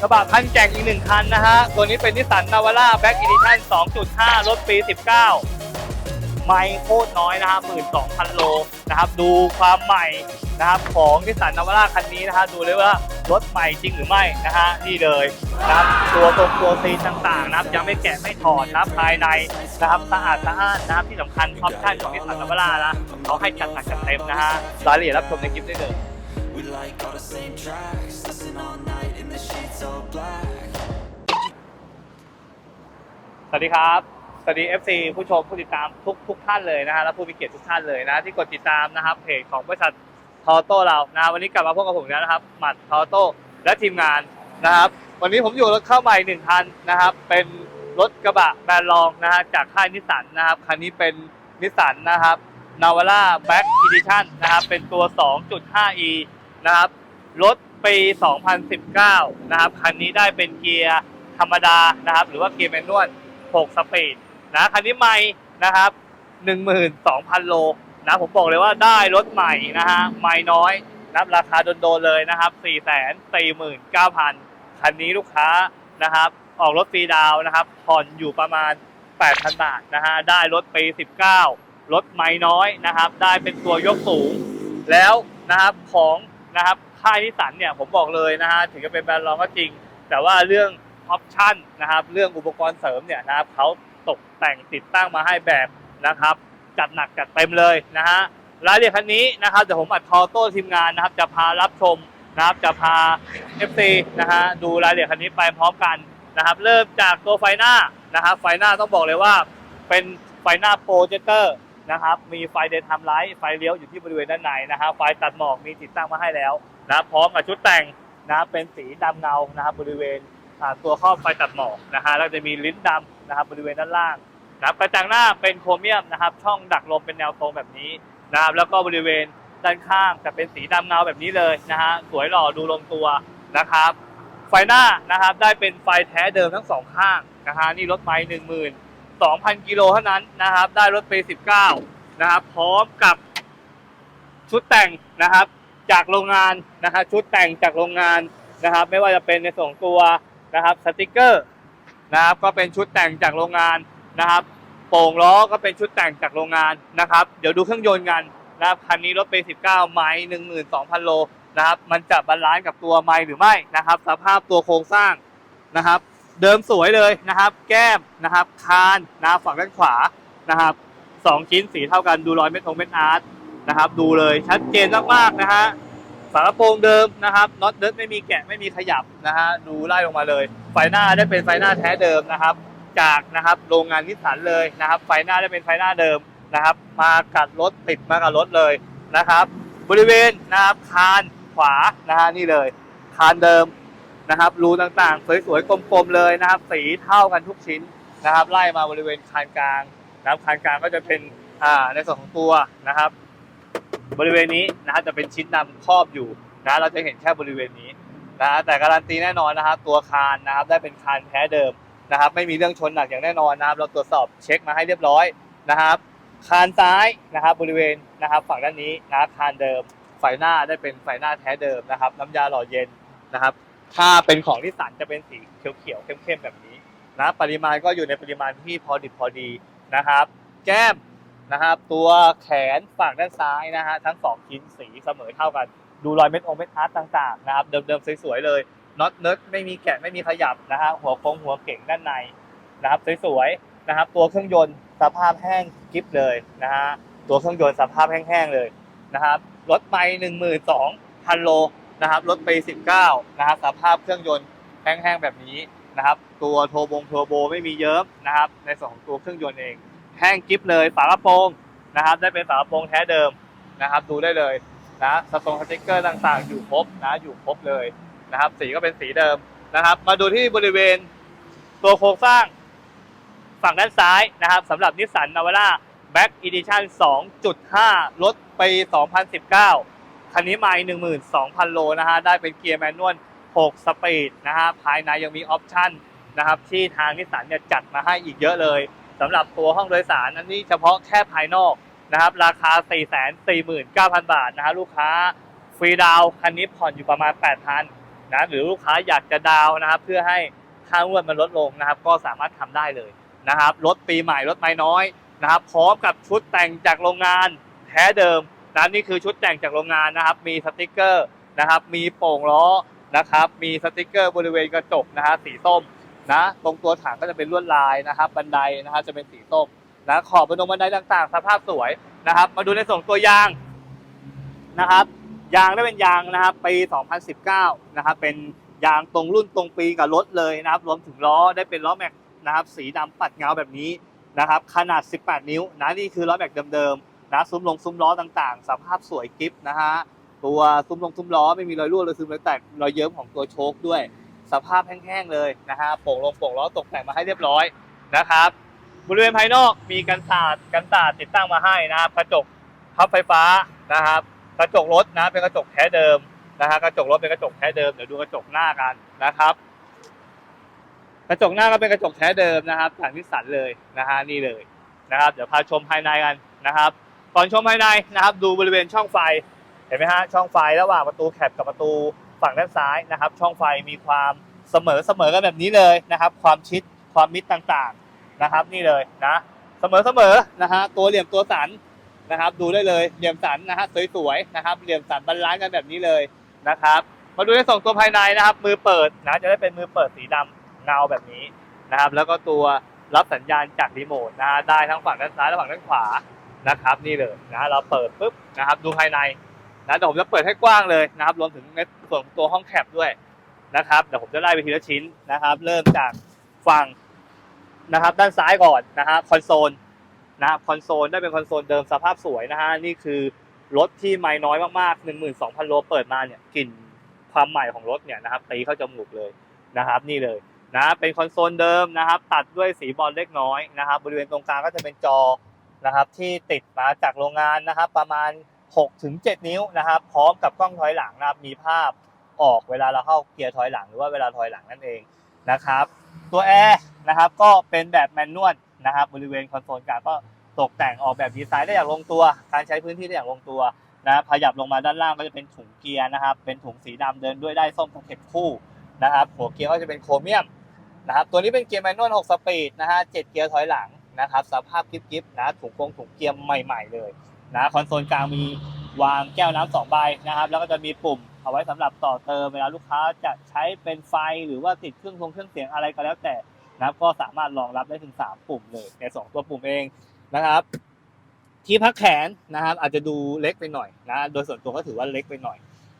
กระบะคันแก่งอีกหนึ่งคันนะฮะ ตัวนี้เป็นนิสสันนาวาร่าแบ็กอีดิชั่น2.5 รถปี 19 ไม่โคตรน้อยนะฮะ12,000 โลนะครับ ดูความใหม่นะครับของนิสสันนาวาร่าคันนี้นะฮะ ดูเลยว่ารถใหม่จริงหรือไม่นะฮะ นี่เลยนะครับ ตัวตรงตัวซีต่างๆนะครับ ยังไม่แกะไม่ถอดนะครับ ภายในนะครับ สะอาดสะอ้านนะครับ ที่สำคัญออปชั่นของนิสสันนาวาร่านะเขาให้จัดหนักจัดเต็มนะฮะ รายละเอียดรับชมในคลิปได้เลย We like all the same tracks Listen all night in the sheets all black สวัสดีครับ สวัสดี FC ผู้ชมผู้ติดตามทุกทุกท่านเลยนะฮะและผู้มีเกียรติทุกท่านเลยนะที่กดติดตามนะครับเพจของบริษัททอโต้เรานะวันนี้กลับมาพบกับผมแล้วนะครับหมัดทอโต้และทีมงานนะครับ วันนี้ผมอยู่รถเข้าใหม่หนึ่งคันนะครับ เป็นรถกระบะแบรนด์รองนะฮะจากค่ายนิสสันนะครับคันนี้เป็นนิสสันนะครับนาวาร่าแบ็กอีดิชั่นนะครับเป็นตัว 2.5e นะครับรถ ปี 2019 นะครับ คันนี้ได้เป็นเกียร์ธรรมดานะครับ หรือว่าเกียร์แมนนวล 6 สปีดนะ คันนี้ใหม่นะครับ 12,000 โลนะผมบอกเลยว่าได้รถใหม่นะฮะไม่น้อยนะครับราคาโดนๆเลยนะครับ 449,000 คันนี้ลูกค้านะครับ ออกรถฟรีดาวน์นะครับ ผ่อนอยู่ประมาณ 8,000 บาทนะฮะ ได้รถปี 19 รถไม่น้อยนะครับ ได้เป็นตัวยกสูง แล้วนะครับของ นะครับค่ายนิสสันเนี่ยผมบอกเลยนะฮะถึงจะเป็นแบรนด์รองก็จริง แต่ว่าเรื่องออปชั่นนะครับเรื่องอุปกรณ์เสริมเนี่ยนะครับเขาตกแต่งติดตั้งมาให้แบบนะครับ จัดหนักจัดเต็มเลยนะฮะรายละเอียดคันนี้นะครับเดี๋ยวผมอัดทอโต้ทีมงานนะครับจะพารับชมนะครับจะพา FC นะฮะดูรายละเอียดคันนี้ไปพร้อมกันนะครับ เริ่มจากตัวไฟหน้านะครับไฟหน้าต้องบอกเลยว่าเป็นไฟหน้าโปรเจคเตอร์ นะครับ มีไฟเดย์ไทม์ไลท์ไฟเลี้ยวอยู่ที่บริเวณด้านในนะครับไฟตัดหมอกมีติดตั้งมาให้แล้วนะพร้อมกับชุดแต่งนะเป็นสีดำเงานะครับบริเวณตัวครอบไฟตัดหมอกนะฮะแล้วจะมีลิ้นดำนะครับบริเวณด้านล่างนะกระจังหน้าเป็นโครเมียมนะครับ ช่องดักลมเป็นแนวตรงแบบนี้นะครับแล้วก็บริเวณด้านข้างจะเป็นสีดำเงาแบบนี้เลยนะฮะสวยหล่อดูลงตัวนะครับ ไฟหน้านะครับได้เป็นไฟแท้เดิมทั้งสองข้างนะฮะนี่รถไฟหนึ่งหมื่น สองพันกิโลเท่านั้นนะครับ ได้รถปีสิบเก้านะครับ พร้อมกับชุดแต่งนะครับ จากโรงงานนะครับชุดแต่งจากโรงงานนะครับ ไม่ว่าจะเป็นในส่วนของตัวนะครับสติกเกอร์นะครับ ก็เป็นชุดแต่งจากโรงงานนะครับโป่งล้อก็เป็นชุดแต่งจากโรงงานนะครับ เดี๋ยวดูเครื่องยนต์กันนะครับคันนี้รถปี19 ไม้12,000 โลนะครับ มันจะบาลานซ์กับตัวไม้หรือไม่นะครับ สภาพตัวโครงสร้างนะครับ เดิมสวยเลยนะครับ แก้มนะครับ คานนะฝั่งด้านขวานะครับสองชิ้นสีเท่ากันดูรอยเม็ดทงเม็ดอาร์ตนะครับ ดูเลยชัดเจนมากๆนะฮะฝากระโปรงเดิมนะครับน็อตเดิร์ไม่มีแกะไม่มีขยับนะฮะดูไล่ลงมาเลย ไฟหน้าได้เป็นไฟหน้าแท้เดิมนะครับ จากนะครับโรงงานนิสสันเลยนะครับ ไฟหน้าได้เป็นไฟหน้าเดิมนะครับ มากับรถติดมากับรถเลยนะครับ บริเวณนะครับคานขวานะฮะนี่เลย คานเดิม นะครับรูต่างๆ สวยๆกลมๆเลยนะครับ สีเท่ากันทุกชิ้นนะครับ ไล่มาบริเวณคานกลางนะครับคานกลางก็จะเป็นอ่าในส่วนของตัวนะครับ บริเวณนี้นะฮะจะเป็นชิ้นนำครอบอยู่นะเราจะเห็นแค่บริเวณนี้นะแต่การันตีแน่นอนนะครับ ตัวคานนะครับได้เป็นคานแท้เดิมนะครับ ไม่มีเรื่องชนหนักอย่างแน่นอนนะครับ เราตรวจสอบเช็คมาให้เรียบร้อยนะครับ คานซ้ายนะครับบริเวณนะครับฝั่งด้านนี้นะครับคานเดิมไฟหน้าได้เป็นไฟหน้าแท้เดิมนะครับ น้ำยาหล่อเย็นนะครับ ถ้าเป็นของที่สันจะเป็นสีเขียวๆเข้มๆแบบนี้นะปริมาณก็อยู่ในปริมาณที่พอดิบพอดีนะครับ แก้มนะครับ ตัวแขนฝั่งด้านซ้ายนะฮะทั้งสองชิ้นสีเสมอเท่ากัน ดูรอยเม็ดองเม็ดอาร์ตต่างๆนะครับ เดิมๆสวยๆเลยน็อตเนิร์ดไม่มีแกะไม่มีขยับนะฮะหัวโค้งหัวเก่งด้านในนะครับสวยๆนะครับ ตัวเครื่องยนต์สภาพแห้งกริบเลยนะฮะตัวเครื่องยนต์สภาพแห้งๆเลยนะครับรถไม่หนึ่งหมื่นสองพันโล นะครับรถปีสิบเก้านะครับสภาพเครื่องยนต์แห้งๆแบบนี้นะครับ ตัวโทรบงเทอร์โบไม่มีเยิ้มนะครับ ในส่วนของตัวเครื่องยนต์เอง แห้งกิฟเลยฝากระโปรงนะครับ ได้เป็นฝากระโปรงแท้เดิมนะครับ ดูได้เลยนะสตรงสติ๊กเกอร์ต่างๆ อยู่ครบนะอยู่ครบเลยนะครับ สีก็เป็นสีเดิมนะครับ มาดูที่บริเวณตัวโครงสร้างฝั่งด้านซ้ายนะครับสำหรับนิสสันนาวาร่าแบ็กอีดิชั่น2.5รถปี2019 คันนี้ไม่12,000 โลนะฮะ ได้เป็นเกียร์แมนนวล 6 สปีดนะฮะ ภายในยังมีออปชั่นนะครับ ที่ทางนิสสันเนี่ยจัดมาให้อีกเยอะเลยสำหรับตัวห้องโดยสารอันนี้เฉพาะแค่ภายนอกนะครับ ราคา 4 4 9 0 0 0 บาทนะฮะ ลูกค้าฟรีดาวน์คันนี้ผ่อนอยู่ประมาณ 8,000นะหรือลูกค้าอยากจะดาวน์นะครับ เพื่อให้ค่างวดมันลดลงนะครับ ก็สามารถทำได้เลยนะครับรถปีใหม่รถไม่น้อยนะครับพร้อมกับชุดแต่งจากโรงงานแท้เดิม นะนี่คือชุดแต่งจากโรงงานนะครับ มีสติกเกอร์นะครับ มีโป่งล้อนะครับ มีสติกเกอร์บริเวณกระจกนะฮะสีส้มนะตรงตัวถังก็จะเป็นลวดลายนะครับ บันไดนะครับจะเป็นสีส้มนะขอบบนบันไดต่างๆ สภาพสวยนะครับ มาดูในส่วนตัวยางนะครับ ยางได้เป็นยางนะครับปี 2019 นะครับ เป็นยางตรงรุ่นตรงปีกับรถเลยนะครับ รวมถึงล้อได้เป็นล้อแม็กนะครับ สีดำปัดเงาแบบนี้นะครับ ขนาด 18 นิ้วนะนี่คือล้อแม็กเดิมๆ นะซุ้มลงซุ้มล้อต่างๆ สภาพสวยกิฟนะฮะตัวซุ้มลงซุ้มล้อไม่มีรอยรั่วรอยซึมรอยแตกรอยเยิ้มของตัวโชคด้วย สภาพแห้งๆเลยนะฮะโป่งลงโป่งล้อตกแต่งมาให้เรียบร้อยนะครับ บริเวณภายนอกมีกันสาดกันสาดติดตั้งมาให้นะครับกระจกพับไฟฟ้านะครับ กระจกรถนะเป็นกระจกแท้เดิมนะฮะกระจกรถเป็นกระจกแท้เดิมเดี๋ยวดูกระจกหน้ากันนะครับกระจกหน้าก็เป็นกระจกแท้เดิมนะครับจากนิสสันเลยนะฮะนี่เลยนะครับ เดี๋ยวพาชมภายในกันนะครับ ก่อนชมภายในนะครับ ดูบริเวณช่องไฟเห็นไหมฮะช่องไฟระหว่างประตูแคปกับประตูฝั่งด้านซ้ายนะครับ ช่องไฟมีความเสมอเสมอกันแบบนี้เลยนะครับ ความชิดความมิดต่างๆนะครับ นี่เลยนะเสมอเสมอนะฮะตัวเหลี่ยมตัวสันนะครับ ดูได้เลยเหลี่ยมสันนะฮะสวยๆนะครับ เหลี่ยมสันบรรลันกันแบบนี้เลยนะครับ มาดูในส่งตัวภายในนะครับ มือเปิดนะจะได้เป็นมือเปิดสีดำเงาแบบนี้นะครับ แล้วก็ตัวรับสัญญาณจากรีโมทนะฮะได้ทั้งฝั่งด้านซ้ายและฝั่งด้านขวา นะครับนี่เลยนะเราเปิดปุ๊บนะครับดูภายในนะเดี๋ยวผมจะเปิดให้กว้างเลยนะครับรวมถึงในส่วนของตัวห้องแคปด้วยนะครับเดี๋ยวผมจะไล่ไปทีละชิ้นนะครับ เริ่มจากฝั่งนะครับด้านซ้ายก่อนนะฮะคอนโซลนะครับคอนโซลได้เป็นคอนโซลเดิมสภาพสวยนะฮะนี่คือรถที่ไม่น้อยมากๆ 12,000 โลเปิดมาเนี่ยกลิ่นความใหม่ของรถเนี่ยนะครับตีเข้าจมูกเลยนะครับ นี่เลยนะเป็นคอนโซลเดิมนะครับ ตัดด้วยสีบอลเล็กน้อยนะครับ บริเวณตรงกลางก็จะเป็นจอ นะครับที่ติดมาจากโรงงานนะครับ ประมาณ 6-7 นิ้วนะครับ พร้อมกับกล้องถอยหลังนะครับมีภาพออกเวลาเราเข้าเกียร์ถอยหลังหรือว่าเวลาถอยหลังนั่นเองนะครับ ตัวแอร์นะครับก็เป็นแบบแมนนวลนะครับ บริเวณคอนโซลกลางก็ตกแต่งออกแบบดีไซน์ได้อย่างลงตัว การใช้พื้นที่ได้อย่างลงตัวนะขยับลงมาด้านล่างก็จะเป็นถุงเกียร์นะครับ เป็นถุงสีดำเดินด้วยได้ส้มตะเข็บคู่นะครับ หัวเกียร์ก็จะเป็นโครเมียมนะครับ ตัวนี้เป็นเกียร์แมนนวล6สปีดนะฮะ7เกียร์ถอยหลัง นะครับสภาพกิ๊บๆนะถุงโครงถุงเกียร์ใหม่ ๆ เลยนะคอนโซลกลางมีวางแก้วน้ำสองใบนะครับ แล้วก็จะมีปุ่มเอาไว้สำหรับต่อเติมเวลาลูกค้าจะใช้เป็นไฟหรือว่าติดเครื่องทรงเครื่องเสียงอะไรก็แล้วแต่นะครับก็สามารถรองรับได้ถึง 3 ปุ่มเลยในสองตัวปุ่มเองนะครับ ที่พักแขนนะครับ อาจจะดูเล็กไปหน่อยนะโดยส่วนตัวก็ถือว่าเล็กไปหน่อย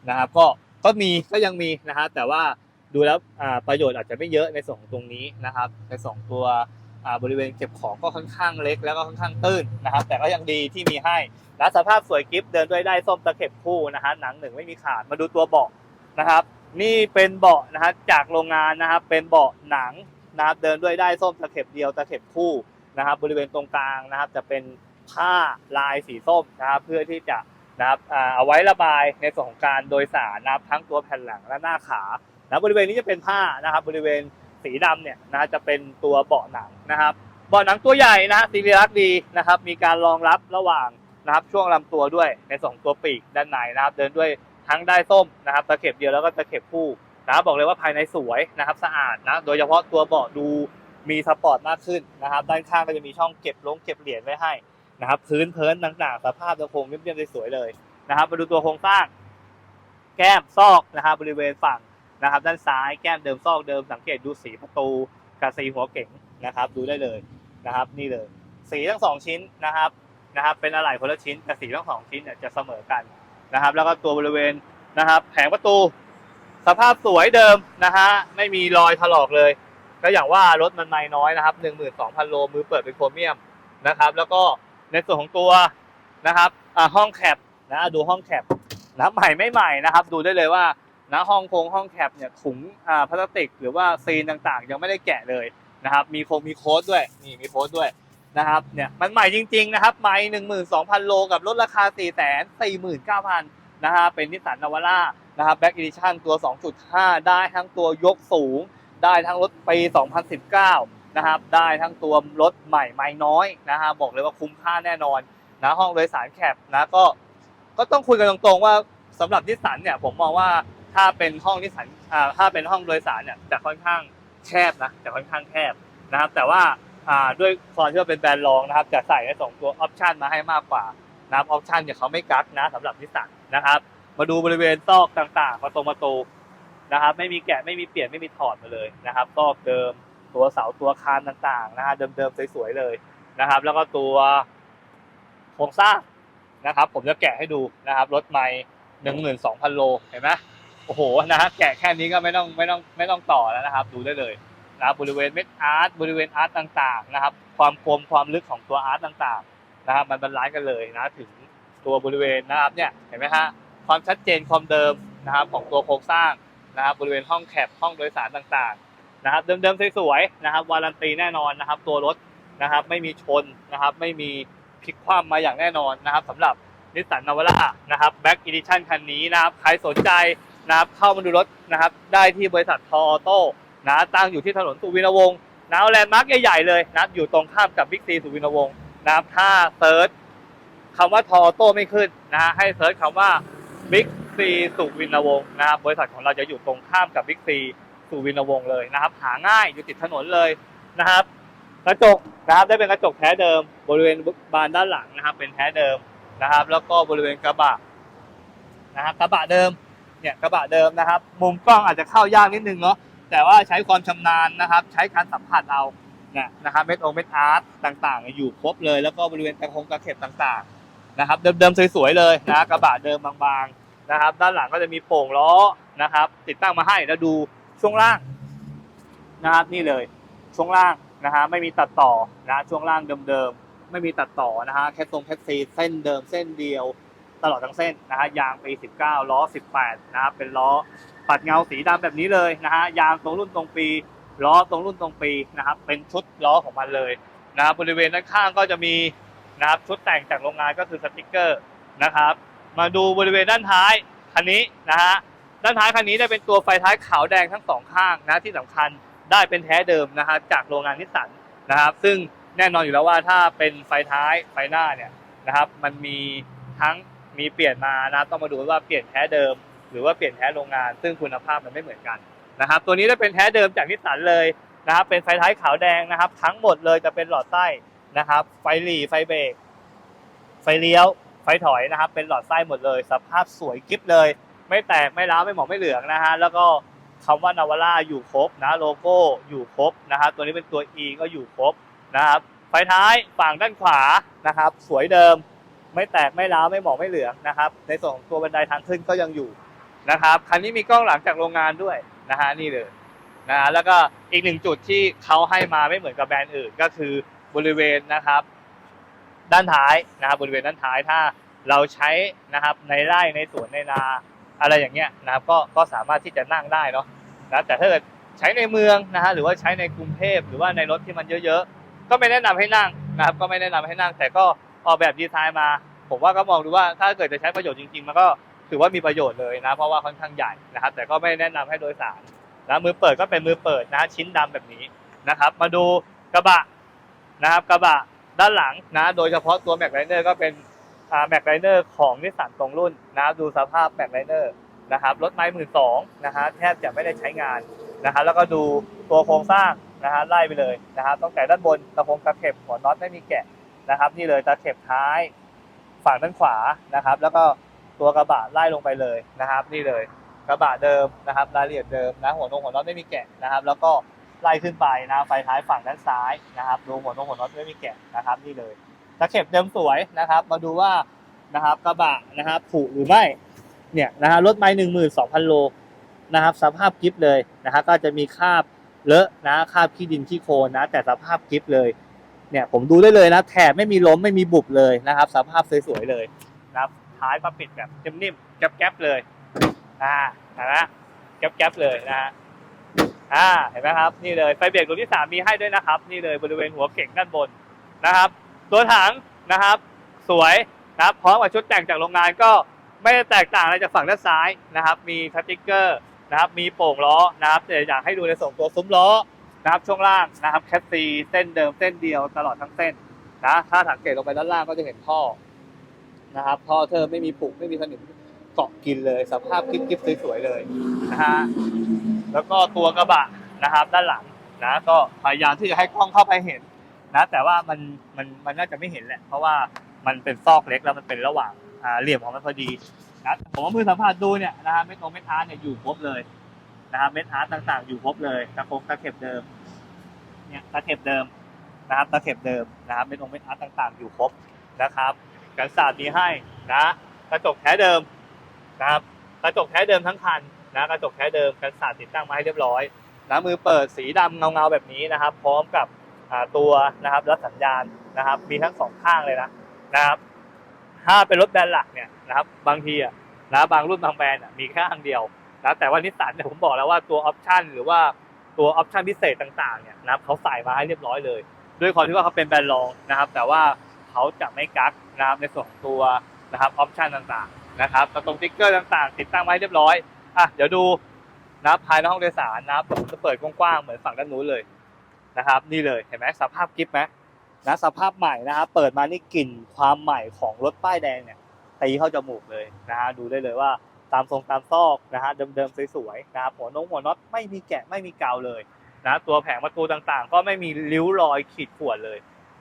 นะครับ ก็ก็มีก็ยังมีนะครับแต่ว่าดูแล้วประโยชน์อาจจะไม่เยอะในส่วนของตรงนี้นะครับ ในสองตัว บริเวณเก็บของก็ค่อนข้างเล็กแล้วก็ค่อนข้างตื้นนะครับ แต่ก็ยังดีที่มีให้นะสภาพสวยกิฟเดินด้วยได้ส้มตะเข็บคู่นะฮะหนังหนึ่งไม่มีขาดมาดูตัวเบาะนะครับ นี่เป็นเบาะนะฮะจากโรงงานนะครับ เป็นเบาะหนังนะครับเดินด้วยได้ส้มตะเข็บเดียวตะเข็บคู่นะครับ บริเวณตรงกลางนะครับ จะเป็นผ้าลายสีส้มนะครับ เพื่อที่จะนะครับเอาไว้ระบายในส่วนของการโดยสารนะครับทั้งตัวแผ่นหลังและหน้าขานะบริเวณนี้จะเป็นผ้านะครับ บริเวณ สีดำเนี่ยนะจะเป็นตัวเบาะหนังนะครับเบาะหนังตัวใหญ่นะฮะสีลักดีนะครับ มีการรองรับระหว่างนะครับช่วงลำตัวด้วยในสองตัวปีกด้านในนะครับเดินด้วยทั้งได้ส้มนะครับตะเข็บเดียวแล้วก็ตะเข็บคู่นะบอกเลยว่าภายในสวยนะครับสะอาดนะโดยเฉพาะตัวเบาะดูมีสปอร์ตมากขึ้นนะครับด้านข้างก็จะมีช่องเก็บลงเก็บเหรียญไว้ให้นะครับพื้นเพินต่างๆ สภาพจะคงเรียบๆสวยๆเลยนะครับมาดูตัวโครงสร้าง แก้มซอกนะครับบริเวณฝั่ง นะครับ ด้านซ้ายแก้มเดิมซอกเดิมสังเกตดูสีประตูกับสีหัวเก๋งนะครับ ดูได้เลยนะครับ นี่เลย สีทั้งสองชิ้นนะครับนะครับ เป็นอะไหล่คนละชิ้นแต่สีทั้งสองชิ้นเนี่ยจะเสมอกันนะครับ แล้วก็ตัวบริเวณนะครับ แผงประตู สภาพสวยเดิมนะฮะไม่มีรอยถลอกเลย ก็อย่างว่ารถมันไม่น้อยนะครับ12,000โลมือเปิดเป็นโครเมียมนะครับ แล้วก็ในส่วนของตัวนะครับอ่าห้องแคปนะดูห้องแคปนะใหม่ไม่ใหม่นะครับ ดูได้เลยว่า นะห้องโครงห้องแคปเนี่ยถุงอ่าพลาสติก หรือว่าซีนต่างๆ ยังไม่ได้แกะเลยนะครับมีโครงมีโค้ดด้วยนี่มีโค้ดด้วยนะครับเนี่ยมันใหม่จริงๆนะครับไม่12,000โลกับรถราคา449,000นะฮะเป็นนิสสันนาวาร่านะครับแบ็กอีดิชั่นตัว 2.5 ได้ทั้งตัวยกสูง ได้ทั้งรถปี 2019 นะครับ ได้ทั้งตัวรถใหม่ไม่น้อยนะฮะบอกเลยว่าคุ้มค่าแน่นอนนะห้องโดยสารแคบนะก็ก็ต้องคุยกันตรงๆว่าสำหรับนิสสันเนี่ยผมมองว่า ถ้าเป็นห้องนิสสันถ้าเป็นห้องโดยสารเนี่ยจะค่อนข้างแคบนะจะค่อนข้างแคบนะครับ แต่ว่าด้วยความที่ว่าเป็นแบรนด์รองนะครับ จะใส่ในสองตัวออปชันมาให้มากกว่านะครับออปชันเนี่ยเขาไม่กักนะสำหรับนิสสันนะครับ มาดูบริเวณซอกต่างๆประตูประตูนะครับ ไม่มีแกะไม่มีเปลี่ยนไม่มีถอดมาเลยนะครับซอกเดิมตัวเสาตัวคานต่างๆนะฮะเดิมๆสวยๆเลยนะครับ แล้วก็ตัวโครงสร้างนะครับ ผมจะแกะให้ดูนะครับรถไม่หนึ่งหมื่นสองพันโลเห็นไหม โอ้โหนะฮะแกะแค่นี้ก็ไม่ต้องไม่ต้องไม่ต้องต่อแล้วนะครับ ดูได้เลยนะครับบริเวณเม็ดอาร์ตบริเวณอาร์ตต่างๆนะครับ ความคมความลึกของตัวอาร์ตต่างๆนะครับ มันบรรลัยกันเลยนะถึงตัวบริเวณนะครับเนี่ยเห็นไหมฮะความชัดเจนความเดิมนะครับของตัวโครงสร้างนะครับบริเวณห้องแคปห้องโดยสารต่างๆนะครับ เดิมๆสวยๆนะครับวารันตีแน่นอนนะครับ ตัวรถนะครับไม่มีชนนะครับ ไม่มีพลิกคว่ำมาอย่างแน่นอนนะครับสำหรับนิสสันนาวาร่านะครับแบ็กอีดิชั่นคันนี้นะครับใครสนใจ นะครับเข้ามาดูรถนะครับ ได้ที่บริษัททออโต้นะตั้งอยู่ที่ถนนสุวินวงศ์นะแลนด์มาร์กใหญ่ๆเลยนะอยู่ตรงข้ามกับบิ๊กซีสุวินวงศ์นะครับถ้าเซิร์ชคำว่าทออโต้ไม่ขึ้นนะฮะให้เซิร์ชคำว่าบิ๊กซีสุวินวงศ์นะครับบริษัทของเราจะอยู่ตรงข้ามกับบิ๊กซีสุวินวงศ์เลยนะครับ หาง่ายอยู่ติดถนนเลยนะครับกระจกนะครับได้เป็นกระจกแท้เดิม บริเวณบานด้านหลังนะครับ เป็นแท้เดิมนะครับ แล้วก็บริเวณกระบะนะครับกระบะเดิม เนี่ยกระบะเดิมนะครับ มุมกล้องอาจจะเข้ายากนิดนึงเนาะแต่ว่าใช้ความชำนาญนะครับ ใช้การสัมผัสเอาเนี่ยนะครับเม็ดโอเม็ดอาร์ตต่างๆ อยู่ครบเลยแล้วก็บริเวณตะคงตะเข็บต่างๆนะครับ เดิมๆสวยๆเลยนะกระบะเดิมบางๆนะครับ ด้านหลังก็จะมีโป่งล้อนะครับ ติดตั้งมาให้แล้วดูช่วงล่างนะครับนี่เลยช่วงล่างนะฮะไม่มีตัดต่อนะช่วงล่างเดิมๆไม่มีตัดต่อนะฮะแคททรงแคทซีเส้นเดิมเส้นเดียว ตลอดทั้งเส้นนะฮะยางปี 19 ล้อ 18 นะครับเป็นล้อปัดเงาสีดำแบบนี้เลยนะฮะยางตรงรุ่นตรงปีล้อตรงรุ่นตรงปีนะครับเป็นชุดล้อของมันเลยนะครับบริเวณด้านข้างก็จะมีนะครับชุดแต่งจากโรงงานก็คือสติกเกอร์นะครับ มาดูบริเวณด้านท้ายคันนี้นะฮะด้านท้ายคันนี้ได้เป็นตัวไฟท้ายขาวแดงทั้งสองข้างนะที่สำคัญได้เป็นแท้เดิมนะฮะจากโรงงานนิสสันนะครับ ซึ่งแน่นอนอยู่แล้วว่าถ้าเป็นไฟท้ายไฟหน้าเนี่ยนะครับ มันมีทั้ง มีเปลี่ยนมานะต้องมาดูว่าเปลี่ยนแท้เดิม หรือว่าเปลี่ยนแท้โรงงาน ซึ่งคุณภาพมันไม่เหมือนกันนะครับ ตัวนี้ได้เป็นแท้เดิมจากนิสสันเลยนะครับ เป็นไฟท้ายขาวแดงนะครับ ทั้งหมดเลยจะเป็นหลอดไส้นะครับ ไฟหลีไฟเบรกไฟเลี้ยว ไฟถอยนะครับ เป็นหลอดไส้หมดเลย สภาพสวยกิ๊บเลย ไม่แตกไม่ร้าวไม่หมองไม่เหลืองนะฮะแล้วก็คำว่านาวาร่าอยู่ครบนะโลโก้อยู่ครบนะครับตัวนี้เป็นตัว E ก็อยู่ครบนะครับไฟท้ายฝั่งด้านขวานะครับ สวยเดิม ไม่แตกไม่ร้าวไม่หมองไม่เหลืองนะครับ ในส่วนของตัวบันไดทางขึ้นก็ยังอยู่นะครับคันนี้มีกล้องหลังจากโรงงานด้วยนะฮะนี่เลยนะฮะแล้วก็อีกหนึ่งจุดที่เขาให้มาไม่เหมือนกับแบรนด์อื่น ก็คือบริเวณนะครับ ด้านท้ายนะครับบริเวณด้านท้ายถ้าเราใช้นะครับในไร่ในสวนในนาอะไรอย่างเงี้ยนะครับก็ก็สามารถที่จะนั่งได้เนาะนะแต่ถ้าเกิดใช้ในเมืองนะฮะหรือว่าใช้ในกรุงเทพหรือว่าในรถที่มันเยอะ ๆ ก็ไม่แนะนำให้นั่งนะครับ ก็ไม่แนะนำให้นั่งแต่ก็ ออกแบบดีไซน์มา ผมว่าก็มองดูว่าถ้าเกิดจะใช้ประโยชน์จริงๆ มันก็ถือว่ามีประโยชน์เลยนะ เพราะว่าค่อนข้างใหญ่นะครับ แต่ก็ไม่แนะนำให้โดยสารนะมือเปิดก็เป็นมือเปิดนะชิ้นดำแบบนี้นะครับ มาดูกระบะนะครับกระบะด้านหลังนะ โดยเฉพาะตัวแม็กไ i เนอร์ก็เป็นแม็กไ i เนอร์ของนิสสันตรงรุ่นนะดูสภาพแม็กไ i เนอร์นะครับรถไม้หมื่นสองนะฮะแทบจะไม่ได้ใช้งานนะฮะแล้วก็ดูตัวโครงสร้างนะฮะไล่ไปเลยนะครับตั้งแต่ด้านบนตะโพงตะเข็บหัวน็อตไม่มีแกะ นะครับ นี่เลยตะเข็บท้ายฝั่งด้านขวานะครับ แล้วก็ตัวกระบะไล่ลงไปเลยนะครับ นี่เลยกระบะเดิมนะครับ รายละเอียดเดิมนะหัวนงหัวน็อตไม่มีแกะนะครับ แล้วก็ไล่ขึ้นไปนะไฟท้ายฝั่งด้านซ้ายนะครับดูหัวนงหัวน็อตไม่มีแกะนะครับ นี่เลยตะเข็บเดิมสวยนะครับ มาดูว่านะครับกระบะนะครับผุหรือไม่เนี่ยนะฮะรถไม้หนึ่งหมื่นสองพันโลนะครับสภาพกิฟเลยนะครับก็จะมีคราบเลอะนะคราบขี้ดินขี้โคลนนะแต่สภาพกิฟเลย เนี่ยผมดูได้เลยนะแถบไม่มีล้มไม่มีบุบเลยนะครับ สภาพสวยๆเลยนะครับท้ายมาปิดแบบนิ่มๆแก๊บๆเลยอ่าเห็นไหมแก๊บๆเลยนะฮะอ่าเห็นไหมครับนี่เลยไฟเบรกรุ่นที่สามมีให้ด้วยนะครับ นี่เลยบริเวณหัวเก่งด้านบนนะครับ ตัวถังนะครับ สวยนะครับพร้อมกับชุดแต่งจากโรงงานก็ไม่ได้แตกต่างอะไรจากฝั่งด้านซ้ายนะครับ มีสติ๊กเกอร์นะครับ มีโป่งล้อนะครับแต่อยากให้ดูในส่วนตัวซุ้มล้อ นะครับช่วงล่างนะครับแคสซีเส้นเดิมเส้นเดียวตลอดทั้งเส้นนะถ้าสังเกตลงไปด้านล่างก็จะเห็นท่อนะครับท่อเธอไม่มีผุไม่มีสนิมเกาะกินเลยสภาพกิ๊บๆสวยๆเลยนะฮะแล้วก็ตัวกระบะนะครับ ด้านหลังนะก็พยายามที่จะให้กล้องเข้าไปเห็นนะแต่ว่ามันมันมันน่าจะไม่เห็นแหละ เพราะว่ามันเป็นซอกเล็กแล้วมันเป็นระหว่างอ่าเหลี่ยมของมันพอดีนะผมว่ามือสัมผัสดูเนี่ยนะฮะเม็ดโอเม็ดอาร์เนี่ยอยู่ครบเลย นะครับเม็ดอาร์ตต่างๆ อยู่ครบเลยตะโคงตะเข็บเดิมเนี่ยตะเข็บเดิมนะครับตะเข็บเดิมนะครับเม็ดองเม็ดอาร์ตต่าง ๆ อยู่ครบนะครับกันศาสตร์มีให้นะกระจกแท้เดิมนะครับกระจกแท้เดิมทั้งคันนะกระจกแท้เดิมกันศาสตร์ติดตั้งมาให้เรียบร้อยนะมือเปิดสีดำเงาๆแบบนี้นะครับ พร้อมกับตัวนะครับรับสัญญาณนะครับ มีทั้งสองข้างเลยนะนะครับ ถ้าเป็นรถแบรนด์หลักเนี่ยนะครับ บางทีอะนะบางรุ่นบางแบรนด์มีแค่ข้างเดียว นะแต่ว่านิสสันเนี่ยผมบอกแล้วว่าตัวออปชันหรือว่าตัวออปชันพิเศษต่างๆเนี่ยนะครับเขาใส่มาให้เรียบร้อยเลย ด้วยความที่ว่าเขาเป็นแบรนด์รองนะครับ แต่ว่าเขาจะไม่กักนะครับในส่วนของตัวนะครับออปชันต่างๆนะครับตรงติ๊กเกอร์ต่างๆ ติดตั้งไว้เรียบร้อยอะเดี๋ยวดูนะภายในห้องโดยสารนะผมจะเปิดกว้างๆเหมือนฝั่งด้านนู้นเลยนะครับ นี่เลยเห็นไหมสภาพกิฟต์ไหมนะสภาพใหม่นะครับเปิดมานี่กลิ่นความใหม่ของรถป้ายแดงเนี่ยตีเข้าจมูกเลยนะฮะดูได้เลยว่า ตามทรงตามซอกนะฮะเดิมๆสวยๆนะครับหัวนงหัวน็อตไม่มีแกะไม่มีกาวเลยนะตัวแผงประตูต่างๆ ก็ไม่มีริ้วรอยขีดข่วนเลย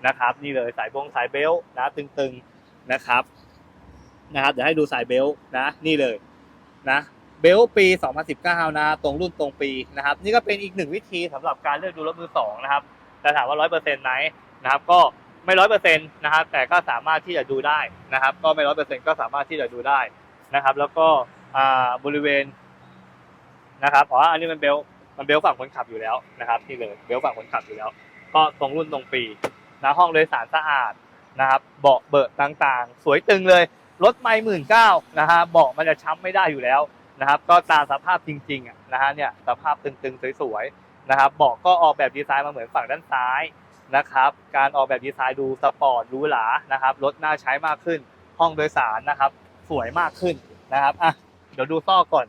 นะครับ นี่เลยสายบงสายเบลต์นะตึงๆนะครับนะครับเดี๋ยวให้ดูสายเบลต์นะนี่เลยนะเบลต์ปี 2019 นะตรงรุ่นตรงปีนะครับ นี่ก็เป็นอีกหนึ่งวิธีสำหรับการเลือกดูรถมือสองนะครับแต่ถามว่า100%ไหมนะครับ ก็ไม่ร้อยเปอร์เซ็นต์นะครับแต่ก็สามารถที่จะดูได้นะครับ ก็ไม่ร้อยเปอร์เซ็นต์ก็สามารถที่จะดูได้นะครับ แล้วก็ อ่าบริเวณนะครับอ๋ออันนี้มันเบล์มันเบล์ฝั่งคนขับอยู่แล้วนะครับที่เลยเบล์ฝั่งคนขับอยู่แล้ว ก็ตรงรุ่นตรงปีนะห้องโดยสารสะอาดนะครับเบาะเบิกต่างๆ สวยตึงเลยรถไม่หมื่นเก้านะฮะเบาะมันจะช้ำไม่ได้อยู่แล้วนะครับ ก็ตามสภาพจริงๆนะฮะเนี่ยสภาพตึงๆสวยๆนะครับเบาะก็ออกแบบดีไซน์มาเหมือนฝั่งด้านซ้ายนะครับ การออกแบบดีไซน์ดูสปอร์ตหรูหรานะครับรถน่าใช้มากขึ้น ห้องโดยสารนะครับ สวยมากขึ้นนะครับอะ ดี๋ยวดูซอกก่อน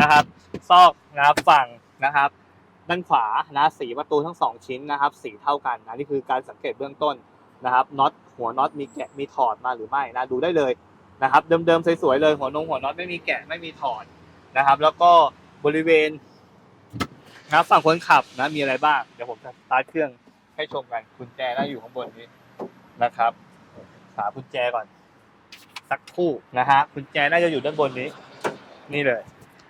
นะครับ ซอกนะครับฝั่งนะครับ ด้านขวานะสีประตูทั้งสองชิ้นนะครับ สีเท่ากันนะนี่คือการสังเกตเบื้องต้นนะครับน็อตหัวน็อตมีแกะมีถอดมาหรือไม่นะดูได้เลยนะครับ เดิมๆสวยๆเลยหัวนงหัวน็อตไม่มีแกะไม่มีถอดนะครับ แล้วก็บริเวณนะครับฝั่งคนขับนะมีอะไรบ้าง เดี๋ยวผมจะสตาร์ทเครื่องให้ชมกันกุญแจน่าอยู่ข้างบนนี้นะครับหากุญแจก่อน สักครู่นะฮะกุญแจน่าจะอยู่ด้านบนนี้ นี่เลย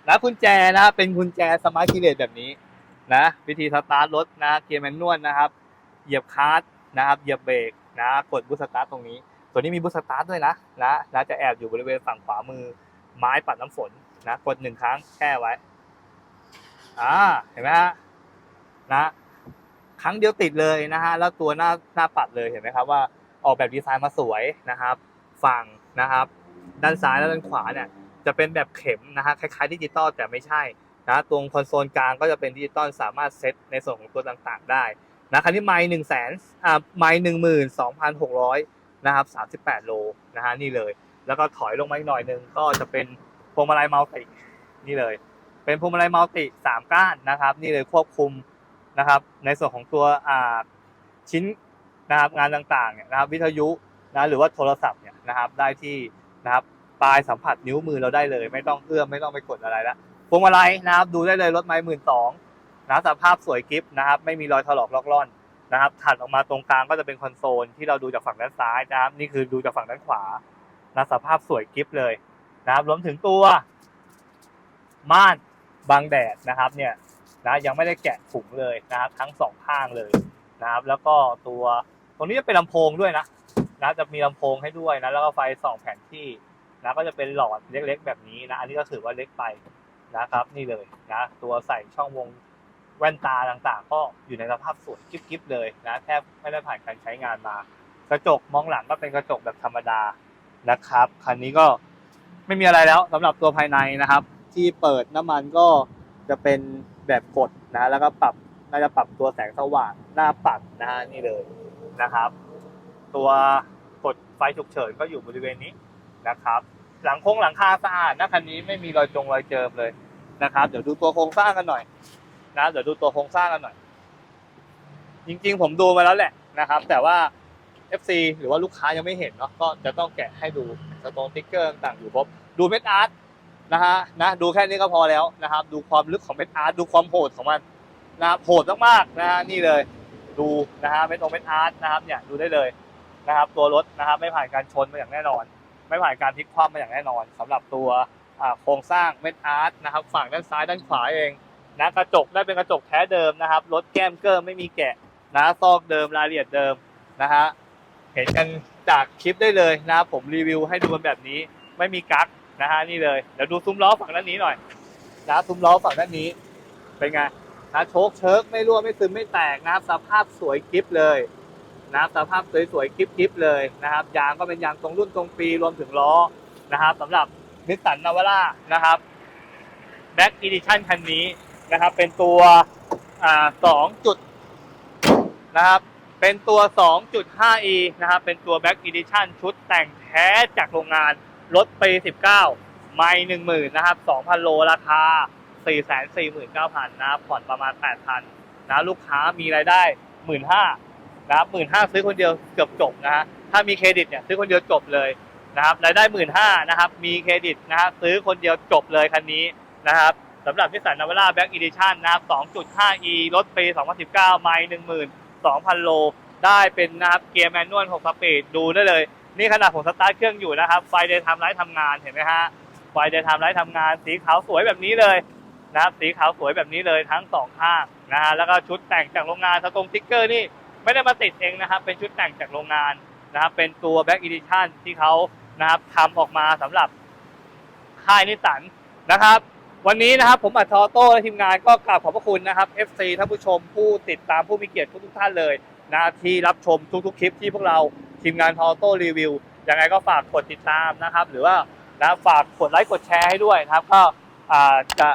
นะกุญแจนะเป็นกุญแจสมาร์ทคีเลสแบบนี้นะวิธีสตาร์ทรถนะเกียร์แมนนวลนะครับ เหยียบคลัตช์นะครับเหยียบเบรกนะกดบูสต์สตาร์ทตรงนี้ ตัวนี้มีบูสต์สตาร์ทด้วยนะนะนะจะแอบอยู่บริเวณฝั่งขวามือไม้ปัดน้ำฝนนะกดหนึ่งครั้งแช่ไว้อ่าเห็นไหมฮะนะครั้งเดียวติดเลยนะฮะแล้วตัวหน้าหน้าปัดเลยเห็นไหมครับว่าออกแบบดีไซน์มาสวยนะครับ ฝั่ง นะครับ ด้านซ้ายและด้านขวาเนี่ยจะเป็นแบบเข็มนะฮะคล้ายๆดิจิตอลแต่ไม่ใช่นะตรงคอนโซลกลางก็จะเป็นดิจิตอลสามารถเซตในส่วนของตัวต่างๆ ได้นะคันนี้ไมล์หนึ่งแสนอ่าไมล์หนึ่งหมื่นสองพันหกร้อยนะครับสามสิบแปดโลนะฮะนี่เลย แล้วก็ถอยลงมาอีกหน่อยหนึงก็จะเป็นพวงมาลัยมัลตินี่เลย เป็นพวงมาลัยมัลติสามก้านนะครับ นี่เลยควบคุมนะครับ ในส่วนของตัวอ่าชิ้นนะครับงานต่างๆเนี่ยนะครับวิทยุ นะหรือว่าโทรศัพท์เนี่ยนะครับได้ที่นะครับปลายสัมผัสนิ้วมือเราได้เลย ไม่ต้องเอื้อมไม่ต้องไปกดอะไรละพวงมาลัยนะครับดูได้เลยรถไม้หมื่นสองนะสภาพสวยกิฟต์นะครับไม่มีรอยถลอกลอกล่อนนะครับถัดออกมาตรงกลางก็จะเป็นคอนโซลที่เราดูจากฝั่งด้านซ้ายนะครับนี่คือดูจากฝั่งด้านขวานะสภาพสวยกิฟต์เลยนะครับรวมถึงตัว ม่านบังแดดนะครับเนี่ยนะยังไม่ได้แกะถุงเลยนะครับ ทั้งสองข้างเลยนะครับ แล้วก็ตัวตรงนี้จะเป็นลำโพงด้วยนะ นะจะมีลำโพงให้ด้วยนะแล้วก็ไฟสองแผนที่นะก็จะเป็นหลอดเล็กๆ แบบนี้นะอันนี้ก็ถือว่าเล็กไปนะครับ นี่เลยนะตัวใส่ช่องวงแว่นตาต่างๆ ก็อยู่ในสภาพสวยกิ๊บๆเลยนะแทบไม่ได้ผ่านการใช้งานมา กระจกมองหลังก็เป็นกระจกแบบธรรมดานะครับคันนี้ก็ไม่มีอะไรแล้วสำหรับตัวภายในนะครับ ที่เปิดน้ำมันก็จะเป็นแบบกดนะแล้วก็ปรับน่าจะปรับตัวแสงสว่างหน้าปัดนะฮะนี่เลยนะครับ ตัวกดไฟฉุกเฉินก็อยู่บริเวณนี้นะครับ หลังโค้งหลังคาสะอาดนะคันนี้ไม่มีรอยจงรอยเจิมเลยนะครับเดี๋ยวดูตัวโครงสร้างกันหน่อยนะเดี๋ยวดูตัวโครงสร้างกันหน่อย จริงๆ ผมดูมาแล้วแหละนะครับ แต่ว่า FC หรือว่าลูกค้ายังไม่เห็นเนาะก็จะต้องแกะให้ดูสโตนติ๊กเกอร์ต่างอยู่ครบดูเม็ดอาร์ตนะฮะนะดูแค่นี้ก็พอแล้วนะครับ ดูความลึกของเม็ดอาร์ตดูความโหดของมันนะโหดมากๆนะฮะนี่เลย ดูนะฮะเม็ดตรงเม็ดอาร์ตนะครับเนี่ยดูได้เลย นะครับตัวรถนะครับไม่ผ่านการชนมาอย่างแน่นอน ไม่ผ่านการพลิกคว่ำมาอย่างแน่นอนสำหรับตัวโครงสร้างเม็ดอาร์ตนะครับฝั่งด้านซ้ายด้านขวาเองนะกระจกได้เป็นกระจกแท้เดิมนะครับรถแก้มเกอร์ไม่มีแกะนะซอกเดิมรายละเอียดเดิมนะฮะเห็นกันจากคลิปได้เลยนะครับผมรีวิวให้ดูกันแบบนี้ไม่มีกั๊กนะฮะนี่เลยเดี๋ยวดูซุ้มล้อฝั่งด้านนี้หน่อยนะซุ้มล้อฝั่งด้านนี้เป็นไงนะโชคเชิร์กไม่รั่วไม่ซึมไม่แตกนะสภาพสวยกริฟเลย นะครับสภาพสวยๆคลิปๆเลยนะครับ ยางก็เป็นยางตรงรุ่นตรงปีรวมถึงล้อนะครับสำหรับนิสสันนาวาร่านะครับแบ็กอีดิชั่นคันนี้นะครับ เป็นตัวอ่าสองจุดนะครับ เป็นตัว 2.5e นะครับ เป็นตัว Back Edition ชุดแต่งแท้จากโรงงานรถปี 19 ไม่10,000นะครับ 2,000 โลราคา 449,000 นะครับ ผ่อนประมาณ 8,000 นะ ลูกค้ามีรายได้ 15,000 นะครับ15,000ซื้อคนเดียวเกือบจบนะฮะถ้ามีเครดิตเนี่ยซื้อคนเดียวจบเลยนะครับรายได้15,000นะครับมีเครดิตนะฮะซื้อคนเดียวจบเลยคันนี้นะครับสำหรับนิสสันนาวาร่าแบ็กอีดิชั่นนะครับ 2.5e รถปี 2019 ไม่12,000 โล ได้เป็นนะครับเกียร์แมนนวล 6 สปีด ดูได้เลย นี่ขนาดผมสตาร์ทเครื่องอยู่นะครับ ไฟเดย์ไทม์ไลท์ทำงาน เห็นไหมฮะ ไฟเดย์ไทม์ไลท์ทำงาน สีขาวสวยแบบนี้เลยนะครับ สีขาวสวยแบบนี้เลยทั้งสองข้างนะฮะ แล้วก็ชุดแต่งจากโรงงานสตรงติ๊กเกอร์นี่ ไม่ได้มาติดเองนะครับ เป็นชุดแต่งจากโรงงานนะครับ เป็นตัวแบ็กอีดิชั่นที่เขานะครับทำออกมาสำหรับค่ายนิสสันนะครับ วันนี้นะครับผมอัดทอโต้และทีมงานก็กราบขอบพระคุณนะครับ FC ท่านผู้ชมผู้ติดตามผู้มีเกียรติทุกๆท่านเลยนะที่รับชมทุกๆคลิปที่พวกเราทีมงานทอโต้รีวิวยังไงก็ฝากกดติดตามนะครับ หรือว่านะฝากกดไลค์กดแชร์ให้ด้วยนะครับ ก็จะ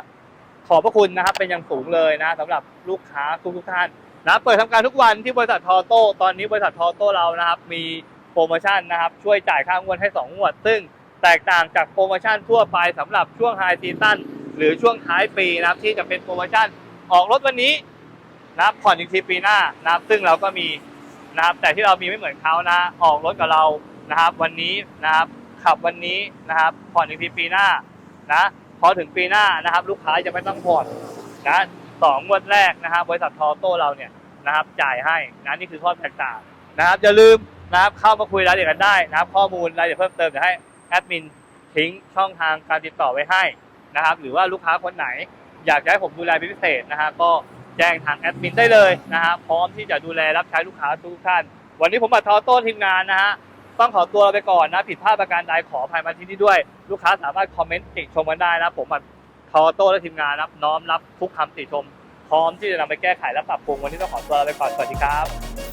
ขอบพระคุณนะครับเป็นอย่างสูงเลยนะสำหรับลูกค้าทุกๆท่าน นะเปิดทำการทุกวันที่บริษัททอโต้ตอนนี้บริษัททอโต้เรานะครับ มีโปรโมชั่นนะครับช่วยจ่ายค่างวดให้ 2 งวด ซึ่งแตกต่างจากโปรโมชั่นทั่วไปสำหรับช่วงไฮซีซั่นหรือช่วงท้ายปีนะครับที่จะเป็นโปรโมชั่นออกรถวันนี้นะครับผ่อนอีกทีปีหน้านะครับซึ่งเราก็มีนะครับแต่ที่เรามีไม่เหมือนเขานะ ออกรถกับเรานะครับ วันนี้นะครับขับวันนี้นะครับผ่อนอีกทีปีหน้านะพอถึงปีหน้านะครับ ลูกค้าจะไม่ต้องผ่อนนะ สองงวดแรกนะครับบริษัททอโต้เราเนี่ยนะครับจ่ายให้นะนี่คือข้อแตกต่างนะครับอย่าลืมนะครับเข้ามาคุยรายละเอียดกันได้นะครับ ข้อมูลรายละเอียดเพิ่มเติมเดี๋ยวให้แอดมินทิ้งช่องทางการติดต่อไว้ให้นะครับ หรือว่าลูกค้าคนไหน อยากจะให้ผมดูแลพิเศษนะฮะก็แจ้งทางแอดมินได้เลยนะฮะพร้อมที่จะดูแลรับใช้ลูกค้าทุกท่าน วันนี้ผมบัตรทอโต้ทีมงานนะฮะต้องขอตัวเราไปก่อนนะ ผิดพลาดประการใดขออภัยมาที่นี่ด้วย ลูกค้าสามารถคอมเมนต์ติชมกันได้นะผมบัตร ทอโต้และทีมงานรับน้อมรับทุกคำติชม พร้อมที่จะนำไปแก้ไขและปรับปรุงวันนี้ต้องขอตัวไปก่อนสวัสดีครับ